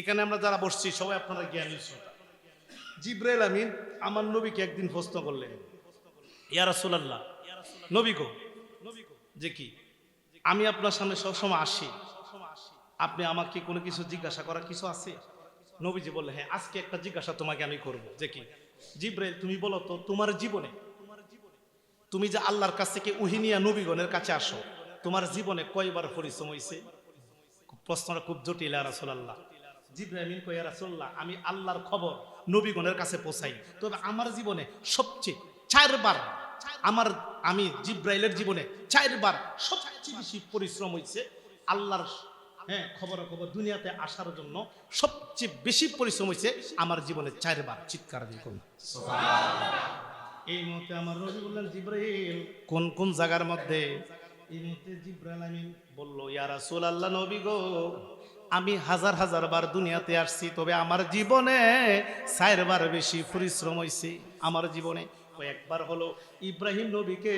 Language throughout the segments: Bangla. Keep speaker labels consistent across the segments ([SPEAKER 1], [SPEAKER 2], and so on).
[SPEAKER 1] এখানে আমরা যারা বসছি, সবাই আপনারা জ্ঞানী শ্রোতা। জিব্রাইল আমিন আমার নবীকে একদিন প্রশ্ন করলেন, ইয়া নবী গো, যে কি? আমি আপনার সামনে সবসময় আসি। আপনি আমাকে কোনো কিছু জিজ্ঞাসা করার কিছু আছে? নবীজি বললে হ্যাঁ আজকে একটা জিজ্ঞাসা তোমাকে আমি করব, যে কি? জিব্রাইল, তুমি বলো তো, তোমার জীবনে, তুমি যে আল্লাহর কাছ থেকে উহিনিয়া নবীগণের কাছে আসো, তোমার জীবনে কয়বার পরিশ্রম হয়েছে প্রশ্নটা খুব জটিল রাসোল্লাহ জিব্রাহিম কয়া রাসোল্লাহ আমি আল্লাহর খবর নবীগণের কাছে পৌঁছাই। তবে আমার জীবনে সবচেয়ে চারবার আমার আমি জিব্রাইলের জীবনে চারবার সবচেয়ে বেশি পরিশ্রম হয়েছে আল্লাহর হ্যাঁ খবর খবর দুনিয়াতে আসার জন্য সবচেয়ে বেশি পরিশ্রম হয়েছে আমার জীবনে চারবার। চিৎকার করুন এই মুহূর্তে আমার রবি বললেন জিব্রাইল। কোন কোন জায়গার মধ্যে? এই মুহূর্তে জিব্রাইল আমি বলল ইয়া রাসূল আল্লাহ নবী গো আমি হাজার হাজার বার দুনিয়াতে আসছি, তবে আমার জীবনে চারবার বেশি পরিশ্রম হয়েছে আমার জীবনে। কয়েকবার হলো ইব্রাহিম নবীকে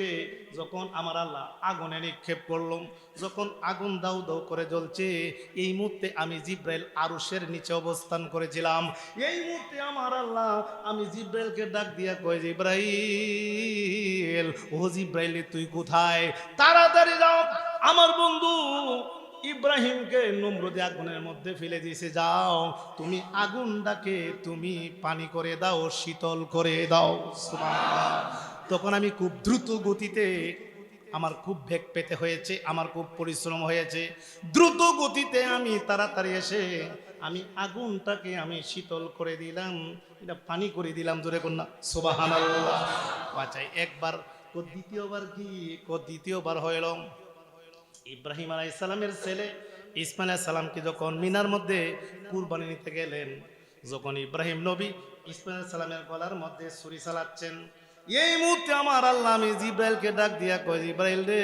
[SPEAKER 1] যখন আমার আল্লাহ আগুনে নিক্ষেপ করলাম, যখন আগুন দাউ দাউ করে জ্বলছে, এই মুহূর্তে আমি জিব্রাইল আরুষের নিচে অবস্থান করেছিলাম। এই মুহূর্তে আমার আল্লাহ, আমি জিব্রাইলকে ডাক দিয়া কয় জিব্রাইল ও জিব্রাইল, তুই কোথায়? তাড়াতাড়ি যাও, আমার বন্ধু ইব্রাহিমকে নমরুদে আগুনের মধ্যে ফেলে দিয়েছে, যাও, তুমি আগুনটাকে তুমি পানি করে দাও, শীতল করে দাও। তখন আমি খুব দ্রুত গতিতে, আমার খুব বেগ পেতে হয়েছে, আমার খুব পরিশ্রম হয়েছে। দ্রুত গতিতে আমি তাড়াতাড়ি এসে, আমি আগুনটাকে আমি শীতল করে দিলাম, এটা পানি করে দিলাম, জোরে কন্যা সোবাহান আচ্ছা একবার দ্বিতীয়বার কি দ্বিতীয়বার হইলাম ইব্রাহিম আলাইসালামের ছেলে ইসমাইল সালামকে যখন মিনার মধ্যে কুরবানি নিতে গেলেন, যখন ইব্রাহিম নবী ইসমাইল সালামের গলার মধ্যে ছুরি চালাচ্ছেন, এই মুহূর্তে আমার আল্লাহ আমি জিব্রাইলকে ডাক দিয়া কয়, জিব্রাইল রে,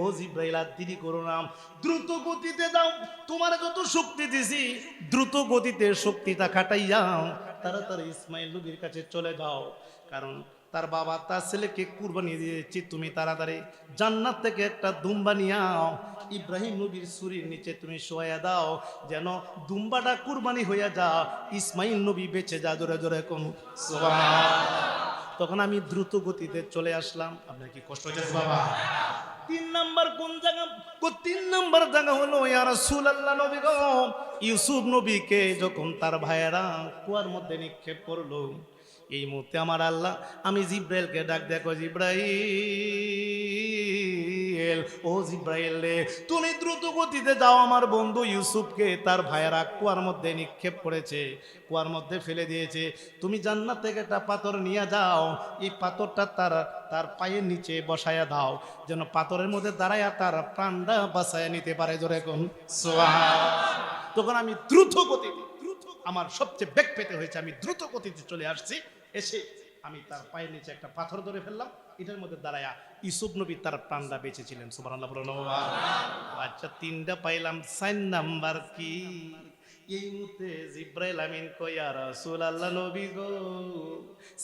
[SPEAKER 1] ও জিব্রাইল, আর দেরি করো না। দ্রুত গতিতে দাও, তোমার যত শক্তি দিছি, দ্রুত গতিতে শক্তিটা খাটাই যাও তাড়াতাড়ি ইসমাইল নবীর কাছে চলে যাও। কারণ তার বাবা তার ছেলেকে কুরবানি দিয়েছি তুমি তাড়াতাড়ি জান্নাত থেকে একটা দুম্বা নিয়াও ইব্রাহিম নবীর সুরির নিচে তুমি শোয়া দাও যেন দুম্বাটা কুরবানি হইয়া যা ইসমাইল নবী বেঁচে যা জোরে জোরে কোন তখন আমি দ্রুত গতিতে চলে আসলাম। আপনার কি কষ্ট হয়েছে বাবা? তিন নাম্বার কোন জায়গা? কো তিন নাম্বার জায়গা হলো ইয়া রাসূলুল্লাহ নবী গো। ইউসুফ নবীকে যখন তার ভাইয়েরা কুয়ার মধ্যে নিক্ষেপ করল এই মুহূর্তে আমার আল্লাহ, আমি জিব্রাইলকে ডাক দেখো জিব্রাইল, ও জিব্রাইল রে, তুমি দ্রুত গতিতে যাও আমার বন্ধু ইউসুফকে, তার ভাইয়েরা কুয়ার মধ্যে নিক্ষেপ করেছে, কুয়ার মধ্যে ফেলে দিয়েছে। তুমি জান্নাত থেকে একটা পাথর নিয়ে যাও, এই পাথরটা তার তার পায়ের নিচে বসায়া দাও, যেন পাথরের মধ্যে দাঁড়ায়া তার প্রাণটা বাঁচায়া নিতে পারে জোরে কোন তখন আমি দ্রুত গতিতে আমার সবচেয়ে বেগ পেতে হয়েছে, আমি দ্রুত গতিতে চলে আসছি। এসে আমি তার পায়ের নিচে একটা পাথর ধরে ফেললাম, এটার মধ্যে দাঁড়ায়া ইসুফ নবী তার প্রাণটা বেঁচেছিলেন সুবাহ আচ্ছা তিনটা পাইলাম, সাইন নাম্বার কি? এই মুহূর্তে জিব্রাইল আমিন কয়ারা সুল আল্লাহ নবী গো।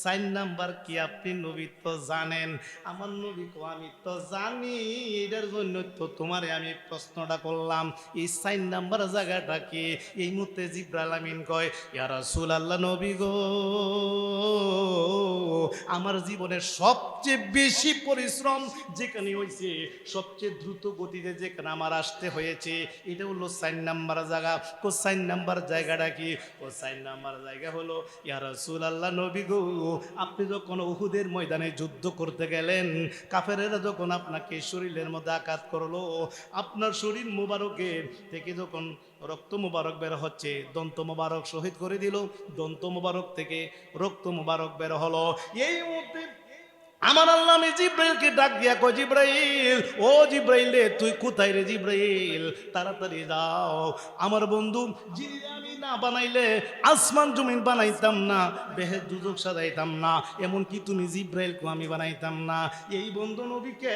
[SPEAKER 1] সাইন নাম্বার কি আপনি নবী তো জানেন? আমার নবী কো, আমি তো জানি, এটার জন্য তো তোমারে আমি প্রশ্নটা করলাম। এই সাইন নাম্বার জায়গাটা কি? এই মুহূর্তে জিব্রাইল আমিন কয়, ইয়া রাসূল আল্লাহ নবী গো, আমার জীবনের সবচেয়ে বেশি পরিশ্রম যেখানে হয়েছে, সবচেয়ে দ্রুত গতিতে যেখানে আমার আসতে হয়েছে, এটা হলো সাইন নাম্বার জায়গা। কো সাইন নাম্বার জায়গাটা কি? ও সাইন নাম্বার জায়গা হলো, ইয়া রাসূল আল্লাহ নবী গো আপনি যখন উহুদের ময়দানে যুদ্ধ করতে গেলেন, কাফেরেরা যখন আপনাকে শরীরের মধ্যে আঘাত করল, আপনার শরীর মোবারকের থেকে যখন রক্ত মোবারক বের হচ্ছে, দন্ত মোবারক শহীদ করে দিল, দন্ত মোবারক থেকে রক্ত মোবারক বের হলো। এই মুহূর্তে আমার আল্লাহ আমি জিব্রাইলকে ডাক দিয়া কো জিব্রাইল, ও জিব্রাইল রে, তুই কোথায় রে জিব্রাইল? তাড়াতাড়ি যাও। আমার বন্ধু, যিনি আমি না বানাইলে আসমান জমিন বানাইতাম না বেহে দুজক সাজাইতাম না, এমনকি তুমি জিব্রাইলকে আমি বানাইতাম না। এই বন্ধু নবীকে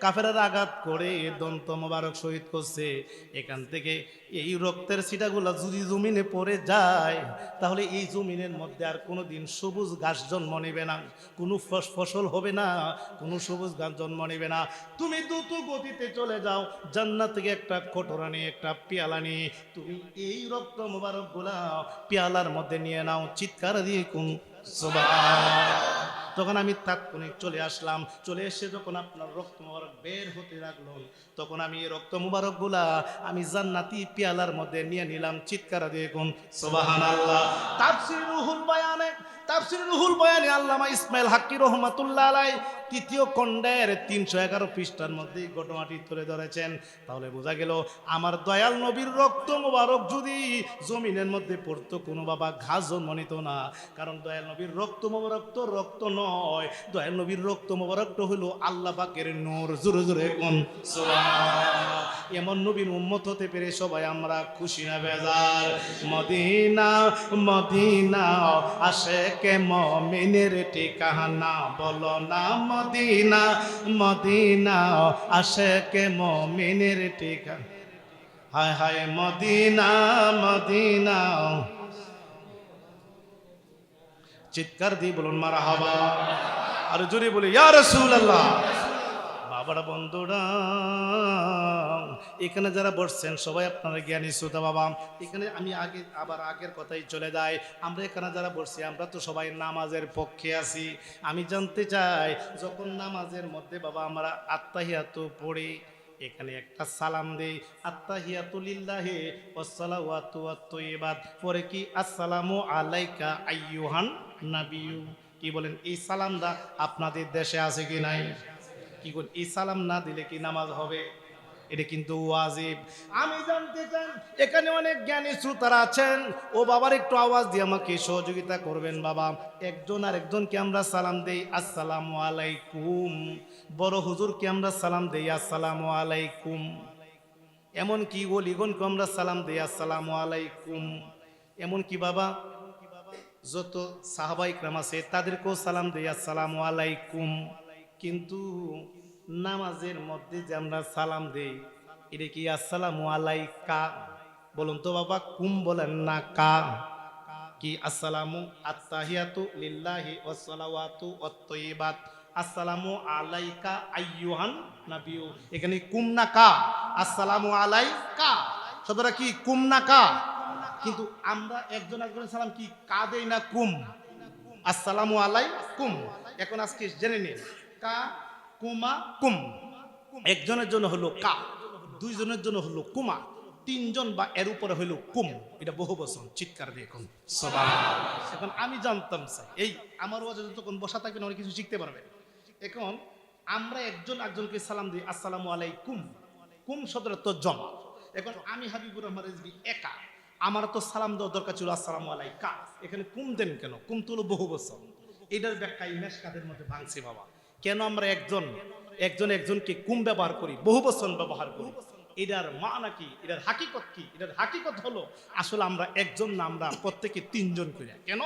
[SPEAKER 1] কাফেরার আঘাত করে দন্ত মোবারক শহীদ করছে। এখান থেকে এই রক্তের সিটাগুলো যদি জমিনে পড়ে যায়, তাহলে এই জমিনের মধ্যে আর কোনো দিন সবুজ ঘাস জন্ম নেবে না, কোনো ফস- ফসল হবে না, কোনো সবুজ ঘাস জন্ম নেবে না। তুমি দ্রুত গতিতে চলে যাও, জান্নাত থেকে একটা কটোরা নিয়ে, একটা পেয়ালা নিয়ে, তুমি এই রক্ত মোবারকগুলা পেয়ালার মধ্যে নিয়ে নাও, চিৎকার দিয়ে কোন তখন আমি তাৎক্ষণিক চলে আসলাম। চলে এসে যখন আপনার রক্ত মুবারক বের হতে লাগল, তখন আমি এই রক্ত মুবারকগুলা আমি জান্নাতি পেয়ালার মধ্যে নিয়ে নিলাম। চিৎকার দিয়ে কোন, সুবহানাল্লাহ। তাফসীর রুহুল বয়ানে তাফসীর রুহুল বয়ানে, আল্লামা ইসমাইল হাক্কি রহমাতুল্লাহ আলাই তৃতীয় খণ্ডের তিনশো এগারো পৃষ্ঠার মধ্যে ঘটনাটি তুলে ধরেছেন। তাহলে বোঝা গেল, আমার দয়াল নবীর রক্ত মোবারক যদি জমিনের মধ্যে পড়তো, কোনো বাবা ঘাস জন্ম নিত না। কারণ দয়াল নবীর রক্ত মোবারক তো রক্ত নয়। দয়াল নবীর রক্ত মোবারক তো হলো আল্লাহ পাকের নূর। জোরে জোরে কোন? এমন নবীর উম্মত হতে পেরে সবাই আমরা খুশি না, বেজার। মদিনা মদিনা আসে কে মমিনের ঠিকানা? বলো না, মদিনা মদিনা। আসে কে মমিনের ঠিকানা? হায় হায়, মদিনা মদিনা। চিৎকার দিয়ে বলুন মারা হবা আর জোরে বলি, ইয়া রাসূলুল্লাহ। বাবারা বন্ধুরা এখানে যারা বসছেন, সবাই আপনারা জ্ঞানী শ্রোতা বাবা। এখানে আমি আগে, আবার আগের কথাই চলে যাই। আমরা এখানে যারা বসছি, আমরা তো সবাই নামাজের পক্ষে আছি। আমি জানতে চাই, যখন নামাজের মধ্যে বাবা আমরা আত্মাহিয়াত পড়ি, এখানে একটা সালাম দেই। আত্তাহিয়াতুলিল্লাহি ওয়াত-তাইয়্যিবাত পরে কি, আসসালামু আলাইকা আইয়ুহান নাবিয়্যু কি বলেন, এই সালামটা আপনাদের দেশে আছে কি নাই? কি করেন এই সালাম না দিলে কি নামাজ হবে? এটা কিন্তু ওয়াজিব। আমি জানতে চাই, এখানে অনেক জ্ঞানী শ্রোতারা আছেন। ও বাবার একটু আওয়াজ দিয়ে আমাকে সহযোগিতা করবেন, বাবা। একজন আর একজনকে আমরা সালাম দেই, আসসালামু আলাইকুম। বড় হুজুরকে আমরা সালাম দেই, আসসালামু আলাইকুম। এমন কি গলিগনকে আমরা সালাম দেই, আসসালামু আলাইকুম। এমন কি বাবা? যত সাহাবাই ক্রাম আছে তাদেরকেও সালাম দেই, আসসালামু আলাইকুম। কিন্তু নামাজের মধ্যে যে আমরা সালাম দেই, এটা কি আসসালামু আলাইকা? বলুন তো বাবা, কুম বলেন না কা? কি আসসালামু আত্তাহিয়াতু লিল্লাহি ওয়াসসালাওয়াতু ওয়াত-তাইয়্যিবাত আসসালামু আলাইকা আইয়ুহান নাবিয়্যু। এখানে কুম না কা? আসসালামু আলাইকা। শব্দটা কি কুম না কা? কিন্তু আমরা একজন একজনের সালাম কি কা দেই না কুম? আসসালামু আলাইকুম। এখন আজকে জেনে নিন, কা কুমা কুম। একজনের জন্য হলো কা দুইজনের জন্য হলো কুমা তিনজন বা এর উপরে হইল কুম। এটা বহু বছর চিৎকার দিয়ে কোন। এখন আমি জানতাম স্যার এই আমার ওয়াজে যতক্ষণ বসা থাকবেন অনেক কিছু শিখতে পারবেন এখন আমরা একজন একজনকে সালাম দিই আসসালামু আলাইকুম। কুম শব্দটা তো জমা। এখন আমি হাবিবুর রহমান রেজবি একা আমার তো সালাম দেওয়ার দরকার ছিল আসসালামু আলাইকা। এখানে কুম দেন কেন? কুম তো হলো বহু বছর এটার ব্যাখ্যা ইমেশ কাদের মধ্যে ভাঙছে বাবা? কেন আমরা একজন একজন একজনকে কুম ব্যবহার করি, বহু বছর ব্যবহার করি? এটার মা নাকি এটার হাকিকত কি? এটার হাকিকত হলো, আসলে আমরা একজন না, আমরা প্রত্যেকে তিনজন করে কেন?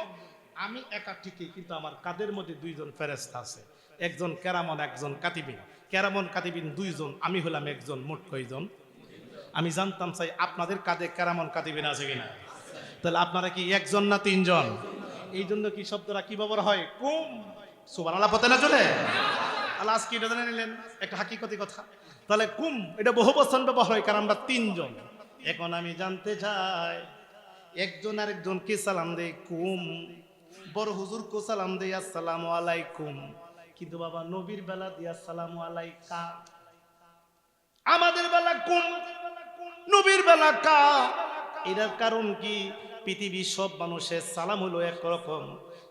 [SPEAKER 1] আমি একা ঠিকই, কিন্তু আমার কাদের মধ্যে দুইজন ফেরেস্তা আছে। একজন কেরামন, একজন কাতিবিন। কেরামন, কাতিবিন দুইজন, আমি হলাম একজন, মোট কয়জন? আমি জানতাম, চাই আপনাদের কাঁধে কেরামন কাঁদিবেন আছে কিনা? তাহলে আপনারা কি একজন না তিনজন? এই জন্য কি শব্দটা কি ব্যবহার হয়? কুম। পথে না চলে? আল্লাহ আজকে এটা জেনে নিলেন, একটা হাকিকতি কথা। তাহলে কুম, এটা বহু ব্যবহার হয়, কারণ আমরা তিনজন। এখন আমি জানতে চাই, একজন আর একজনকে সালাম দেই কুম। বড় হুজুর কো সালাম দেই আসসালামু আলাইকুম। কিন্তু বাবা, নবীর বেলা দিয়া সালাম আলাইকা। আমাদের বেলা কুম, নবীর বেলা কা। এটার কারণ কি? পৃথিবীর সব মানুষের সালাম হলো একরকম,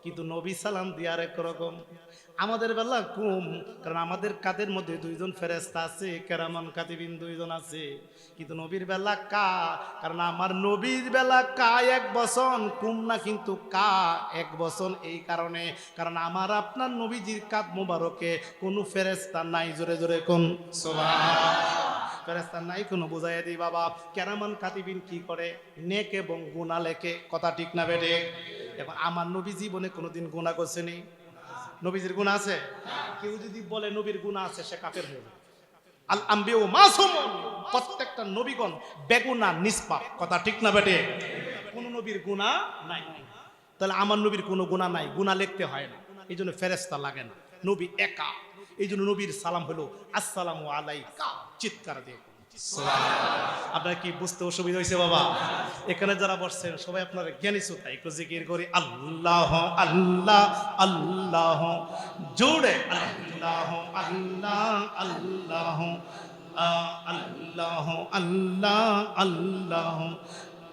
[SPEAKER 1] কিন্তু নবী সালাম দিয়ে আর একরকম। আমাদের বেলা কুম কারণ আমাদের কাদের মধ্যে দুইজন ফেরেস্তা আছে, কেরামান কাতিবিন দুইজন আছে, কিন্তু নবীর বেলা কা, কারণ আমার নবীর বেলা কা এক বছর কুম না কিন্তু কা এক বছর এই কারণে। কারণ আমার আপনার নবীজির কাত মোবারকে কোনো ফেরেস্তা নাই, জোরে জোরে কোন। ফেরেস্তা নাই, কোনো বুঝাই দিই, বাবা। কেরামান কাতিবিন কি করে? নেক এবং গুণা লেখে। কথা ঠিক না বেড়ে এখন আমার নবী জীবনে কোনোদিন গুণা করছেনি নবীজির গুণা আছে? কেউ যদি বলে নবীর গুণা আছে, সে কাপের হয়ে। আল মাসুম। প্রত্যেকটা নবীগণ বেগুনা, নিষ্পাপ। কথা ঠিক না বেটে কোন নবীর গুণা নাই। তাহলে আমার নবীর কোনো গুণা নাই। গুণা লিখতে হয় না। এই জন্য ফেরেস্তা লাগে না। নবী একা। এই জন্য নবীর সালাম হলো আসসালামু আলাইকা। চিৎকার দিয়ে আপনার কি বুঝতে অসুবিধা হয়েছে বাবা? এখানে যারা বসছেন সবাই আপনার জ্ঞানী শ্রোতা একটু জিকির করি আল্লাহ আল্লাহ আল্লাহ। জোরে আল্লাহ আল্লাহ আল্লাহ। আল্লাহ আল্লাহ আল্লাহ।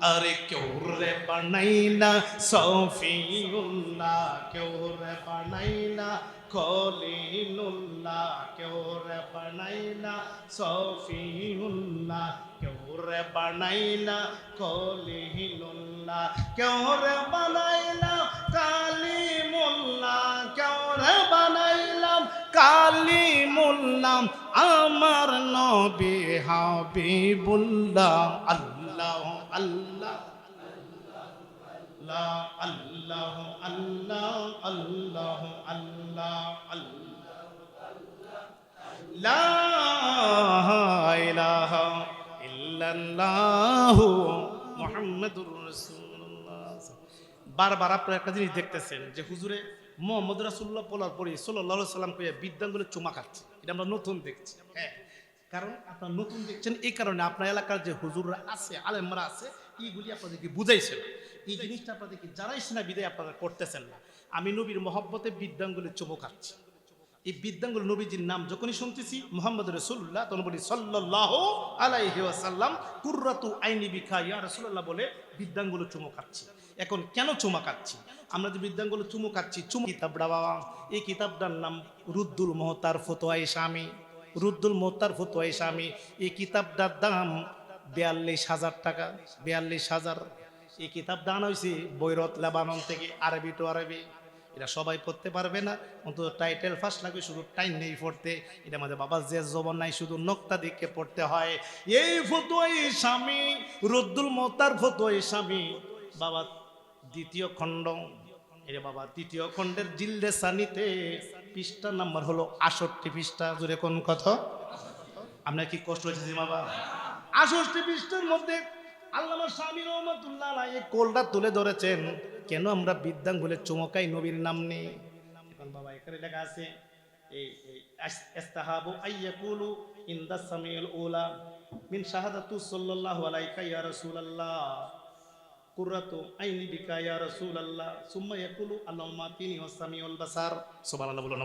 [SPEAKER 1] আরে কেউ রে বানাইলা সফিউল্লাহ কেউ রে বানাইলা খলিলুল্লাহ কেউ রে বানাইলা সফিউল্লাহ কেউ রে বানাইলা খলিলুল্লাহ কেউ রে বানাইলা কালিমুল্লাহ কেউ রে বানাইলাম কালিমুল্লাহ আমার নবী হাবিবুল্লাহ আল্লাহ আল্লাহ আল্লাহ। আল্লাহ আল্লাহ আল্লাহ আল্লাহ লা ইলাহা ইল্লাল্লাহু মুহাম্মাদুর রাসূলুল্লাহ। বারবার আপনারা একটা জিনিস দেখতেছেন যে হুজুরে মোহাম্মদ রাসূলুল্লাহ বলার পরে সাল্লাল্লাহু সাল্লাম কইয়া বিদ্যাঙ্গুলে চুমা খাচ্ছে। এটা আমরা নতুন দেখছি। হ্যাঁ। কারণ আপনারা নতুন দেখছেন, এই কারণে আপনার এলাকার যে হুজুররা আছে, আলেমরা আছে, এইগুলি আপনাদেরকে বুঝাইছে না। এই জিনিসটা আপনাদেরকে জানাইছে না, বিদায় আপনারা করতেছেন না। আমি নবীর মহব্বতে বিদ্যাঙ্গুলে চুমো খাচ্ছি। এই বিদ্যাঙ্গুল নবীজির নাম যখনই শুনতেছি, মোহাম্মদ রসুল্লাহ তখন বলি সাল্লাহ আলাইহি ওয়াসাল্লাম, কুর্রাতু আইনি বিখা, ইয়া রসুল্লাহ বলে বিদ্যাঙ্গুলো চুমো খাচ্ছি। এখন কেন চুমা খাচ্ছি? আমরা যে বিদ্যাঙ্গুলো চুমো খাচ্ছি, চুমো কিতাবটা বাবা এই কিতাবটার নাম রুদ্দুল মহতার ফতোয়াই স্বামী রুদ্দুল মোহতার ফতোয়াই স্বামী এই কিতাবটার দাম বিয়াল্লিশ হাজার টাকা, বিয়াল্লিশ হাজার। এই কিতাব দান হয়েছে বৈরত, লেবানন থেকে আরবি টু আরবি। এটা সবাই পড়তে পারবে না। অন্তত টাইটেল ফার্স্ট লাগবে, শুধু টাইম নেই পড়তে। এটা আমাদের বাবা যে জবন নাই, শুধু নোক্তা দিকে পড়তে হয়। এই ফতোয়াই স্বামী, রদ্দুল মোতার ফতোয়াই স্বামী। বাবা দ্বিতীয় খণ্ড, এটা বাবা দ্বিতীয় খণ্ডের জিল্লে সানিতে পৃষ্ঠা নাম্বার হলো আষট্টি পৃষ্ঠা জুড়ে কোন কথা? আপনার কি কষ্ট হয়েছে বাবা? আষট্টি পৃষ্ঠার মধ্যে আল্লামা স্বামী রহমতুল্লাহ এই কোলটা তুলে ধরেছেন, কেন আমরা বিদ্যাঙ্গুলে চমকাই নবীর নাম নেই? এখন বাবা, এখানে লেখা আছে, এই ইস্তাহাবু মিন কুররাতু আইনি বিকা ইয়া রাসূলুল্লাহ, সুম্মা ইয়াকুলু আল্লাহুম্মা তিনি ওয়াস সামিউল বাসার। সুবহানাল্লাহ বলো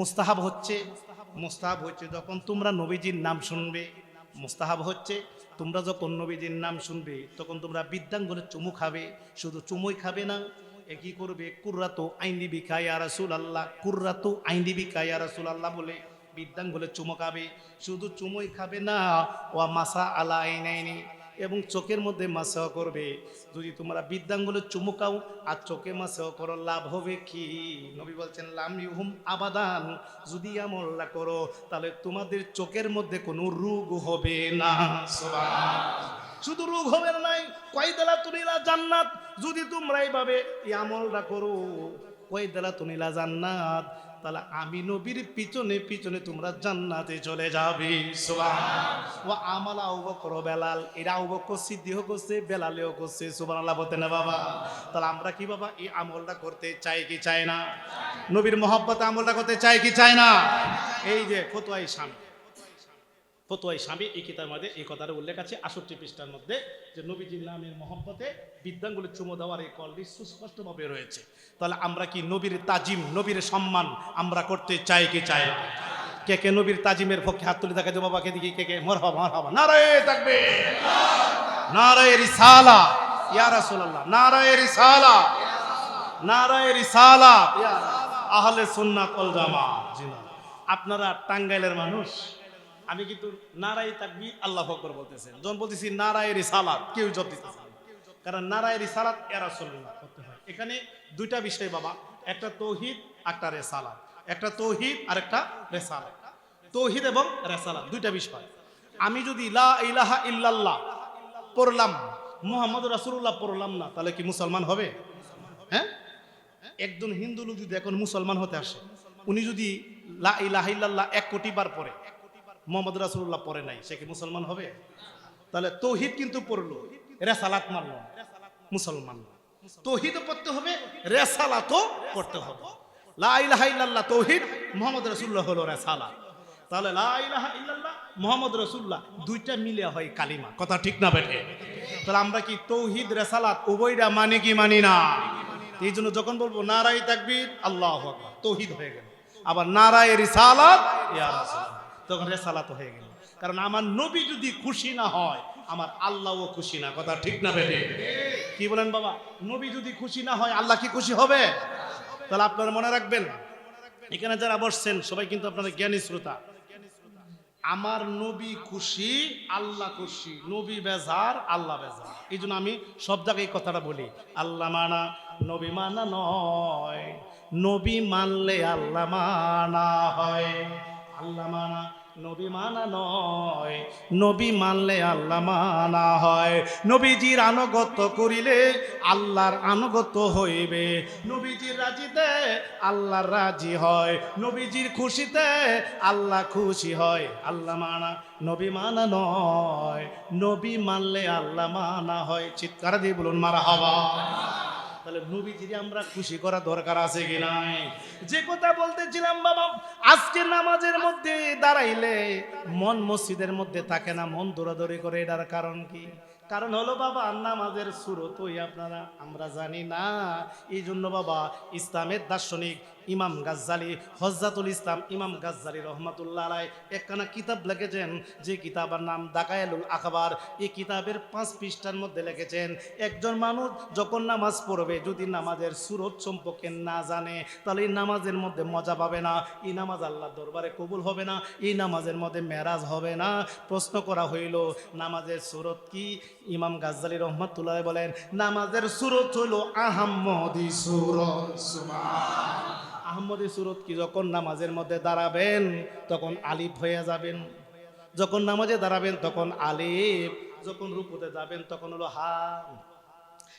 [SPEAKER 1] মুস্তাহাব হচ্ছে মুস্তাহাব হচ্ছে যখন তোমরা নবীজির নাম শুনবে। মুস্তাহাব হচ্ছে, তোমরা যখন নবীজির নাম শুনবে, তখন তোমরা বিদ্যাঙ্গনে চুমু খাবে। শুধু চুমুই খাবে না, এ কি করবে? কুর্রাতো আইনদিবি খায়া রাসুল আল্লাহ কুর্রাতো আইনদিবি খায়া রাসুল আল্লাহ বলে বিদ্যাঙ্গলে চুমু খাবে। শুধু চুমুই খাবে না ও মাসা আলা আইনাইনি এবং চোখের মধ্যে মাসাহ করবে। যদি তোমরা বিদ্যাঙ্গুলো চুমুকাও আর চোখে মাসাহ করো লাভ হবে কি? নবী বলছেন লাম ইউহুম আবাদান। যদি আমল্লা করো, তাহলে তোমাদের চোখের মধ্যে কোনো রোগ হবে না। শুধু রোগ হবে নাই। কয়দেলা তুনিলা জান্নাত। যদি তোমরা এইভাবে এই আমলটা করো কয়দেলা তুনিলা জান্নাত। তাহলে আমি নবীর পিছনে পিছনে তোমরা জান্নাতে চলে যাবে। ও আমালা আউব করো বেলাল এরা আউব করছি দেহ করছে বেলালেও করছে সুবান আল্লাহ বলতে না বাবা। তাহলে আমরা কি বাবা এই আমলটা করতে চাই কি চাই না? নবীর মহব্বত আমলটা করতে চাই কি চাই না? এই যে ফতোয়াই স্বামী ফতোয়াই স্বামী এই কিতাবের মধ্যে, এই কথার উল্লেখ আছে। আষট্টি পৃষ্ঠার মধ্যে যে নবীজির নামের মহব্বতে বিদ্যাঙ্গুলি চুমো দেওয়ার এই কলটি সুস্পষ্টভাবে রয়েছে। তাহলে আমরা কি নবীর তাজিম, নবীর সম্মান আমরা করতে চাই কি চাই কে কে নবীর তাজিমের পক্ষে হাত তুলে দেখা বাবাকে দেখি কে কে। মর হবা মর হবা নারায় থাকবে নারায় রিসালা। ইয়া রাসূলুল্লাহ। নারায় রিসালা। নারায় রিসালা। আহলে সুন্নাত ওয়াল জামাত। জি না। আপনারা টাঙ্গাইলের মানুষ। আমি কিন্তু নারাই তাকবি আল্লাহ আকবর বলতেছেন। যখন বলতেছি নারায় রিসালাত, কেউ জব দিতেছে কারণ নারায় রিসালাত, এরা সুন্নাত। করতে হয় এখানে দুইটা বিষয় বাবা, একটা তৌহিদ, একটা রেসালাত। একটা তৌহিদ আর একটা রেসালাত। তৌহিদ এবং রেসালাত, দুইটা বিষয়। আমি যদি লা ইলাহা ইল্লাল্লাহ পড়লাম, মোহাম্মদ রাসূলুল্লাহ পড়লাম না, তাহলে কি মুসলমান হবে? হ্যাঁ? একজন হিন্দু লোক যদি এখন মুসলমান হতে আসে, উনি যদি লা ইলাহা ইল্লাল্লাহ এক কোটি বার পরে মোহাম্মদ রাসুল্লাহ পরে নাই, সে কি মুসলমান হবে? তাহলে তৌহিদ কিন্তু পড়ল, রেসালাত মানলো। মুসলমান না। তৌহিদও পড়তে হবে, রেসালাতও পড়তে হবে। লা ইলাহা ইল্লাল্লাহ, তৌহিদ মোহাম্মদ রাসূলুল্লাহ হলো রেসালাত। তাহলে লা ইলাহা ইল্লাল্লাহ, মোহাম্মদ রাসূলুল্লাহ, দুইটা মিলে হয় কালিমা, কথা ঠিক না বেঠে? তাহলে আমরা কি তৌহিদ, রেসালাত উভয়টা মানে কি, মানি না? এই জন্য যখন বলব নারাই তাকবীর, আল্লাহ তৌহিদ হয়ে গেল। আবার নারায় রিসালাত, ইয়া রাসূল তখন রেসালাত হয়ে গেল। কারণ আমার নবী যদি খুশি না হয়, আমার আল্লাহও খুশি না। কথা ঠিক না বেটে কি বলেন বাবা? নবী যদি খুশি না হয়, আল্লাহ কি খুশি হবে? তাহলে আপনারা মনে রাখবেন, এখানে যারা বসছেন, সবাই কিন্তু আপনারা জ্ঞানী শ্রোতা। আমার নবী খুশি, আল্লাহ খুশি। নবী বেজার, আল্লাহ বেজার। এই জন্য আমি সব জায়গায় কথাটা বলি। আল্লাহ মানা, নবী মানা নয়। নবী মানলে আল্লাহ মানা হয়। আল্লাহ মানা, নবী মানা নয়। নবী মানলে আল্লাহ মানা হয়। নবীজির আনুগত্য করিলে আল্লাহর আনুগত্য হইবে। নবীজির রাজিতে আল্লাহর রাজি হয়। নবীজির খুশিতে আল্লাহ খুশি হয়। আল্লাহ মানা, নবী মানা নয়। নবী মানলে আল্লাহ মানা হয়। চিৎকার দিয়ে বলুন মারা হওয়া তাহলে নবীজির আমরা খুশি করা দরকার আছে কি নাই? যে কথা বলতেছিলাম, বাবা, আজকে নামাজের মধ্যে দাঁড়াইলে মন মসজিদের মধ্যে থাকে না, মন দৌড়াদৌড়ি করে, এটার কারণ কি? কারণ হলো, বাবা, নামাজের সুরতই আপনারা, আমরা জানি না। এই জন্য বাবা, ইসলামের দার্শনিক ইমাম গাজ্জালি হজ্জাতুল ইসলাম ইমাম গাজ্জালি রহমাতুল্লাহ আলাই একখানা কিতাব লিখেছেন, যে কিতাবের নাম দাকায়ালুল আখবার। এই কিতাবের পাঁচ পৃষ্ঠার মধ্যে লিখেছেন, একজন মানুষ যখন নামাজ পড়বে, যদি নামাজের সুরত সম্পর্কে না জানে, তাহলে এই নামাজের মধ্যে মজা পাবে না। এই নামাজ আল্লাহ দরবারে কবুল হবে না, এই নামাজের মধ্যে মেরাজ হবে না। প্রশ্ন করা হইল, নামাজের সুরত কি? ইমাম গাজ্জালি রহমাতুল্লাহ বলেন, নামাজের সুরত হইল আহাম্মদি সুরত আহমদি সুরত কি? যখন নামাজের মধ্যে দাঁড়াবেন, তখন আলিফ হয়ে যাবেন। যখন নামাজে দাঁড়াবেন, তখন আলিফ। যখন রুকুতে যাবেন, তখন হলো হা।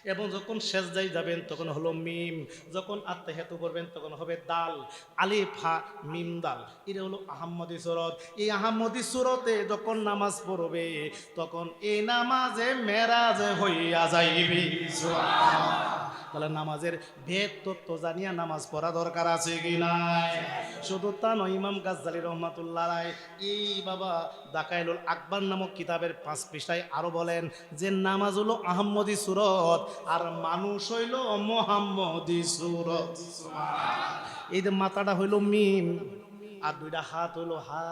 [SPEAKER 1] এবং যখন সেজদাই যাবেন, তখন হলো মিম। যখন আত্মহেতু করবেন, তখন হবে দাল। আলিফ, হা, মিম, দাল। এটা হলো আহম্মদি সুরত। এই আহম্মদি সুরতে যখন নামাজ পড়বে, তখন এই নামাজে মেরাজে হইয়া যাইবি। তাহলে নামাজের ভেদ তত্ত্ব জানিয়া নামাজ পড়া দরকার আছে কি নাই? শুধু তা নয়, ইমাম গাজ্জালি রহমাতুল্লাহ রায়, এই বাবা দাকাইলুল আকবর নামক কিতাবের পাঁচ পৃষ্ঠায় আরও বলেন যে, নামাজ হলো আহম্মদি সুরত আর মানুষ হইল মোহাম্মদি সুরত। এই যে মাথাটা হইল মিম, আর দুইটা হাত হইল হা,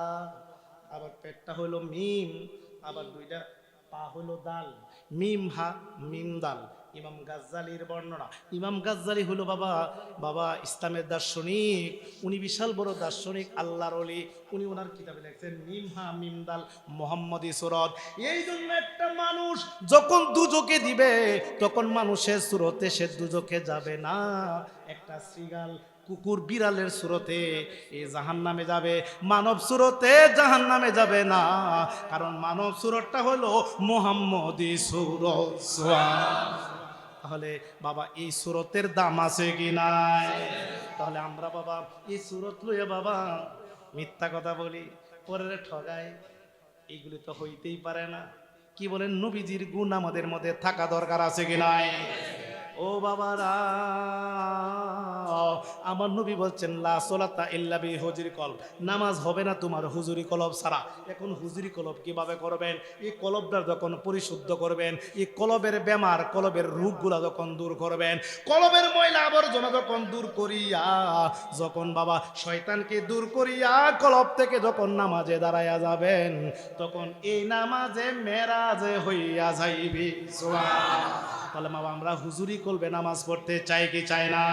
[SPEAKER 1] আবার পেটটা হইল মিম, আবার দুইটা পা হইল দাল। মিম হা, মিম দাল। ইমাম গাজ্জালির বর্ণনা। ইমাম গাজ্জালি হলো বাবা বাবা ইসলামের দার্শনিক। উনি বিশাল বড় দার্শনিক, আল্লাহর অলি উনি ওনার কিতাবে লিখছেন মিম মিমদাল মিম দাল মোহাম্মদ সুরত। এই জন্য একটা মানুষ যখন দুজকে দিবে, তখন মানুষের সুরতে সে দুজকে যাবে না। একটা শ্রীগাল কুকুর বিড়ালের সুরতে এ জাহান নামে যাবে। মানব সুরতে জাহান নামে যাবে না। কারণ মানব সুরতটা হলো মোহাম্মদী সুরত। তাহলে বাবা, এই সুরতের দাম আছে কি নাই? তাহলে আমরা বাবা, এই সুরত লইয়ে বাবা, মিথ্যা কথা বলি পরে ঠগাই এইগুলি তো হইতেই পারে না। কি বলেন, নবীজির গুণ আমাদের মধ্যে থাকা দরকার আছে কি নাই? ও বাবারা। আমার নবী বলছেন, লা সোলাতা ইল্লা বি হুজুরি কলব। নামাজ হবে না তোমার হুজুরি কলব ছাড়া। এখন হুজুরি কলব কীভাবে করবেন? এই কলবটা যখন পরিশুদ্ধ করবেন, এই কলবের বেমার, কলবের রোগগুলা যখন দূর করবেন, কলবের ময়লা আবর্জনা যখন দূর করিয়া, যখন বাবা শয়তানকে দূর করিয়া কলব থেকে যখন নামাজে দাঁড়াইয়া যাবেন, তখন এই নামাজে মেরাজে হইয়া যাইবি। সুবহানাল্লাহ। তাহলে বাবা আমরা হুজুরি করবে নামাজ পড়তে চাই কি চাই না?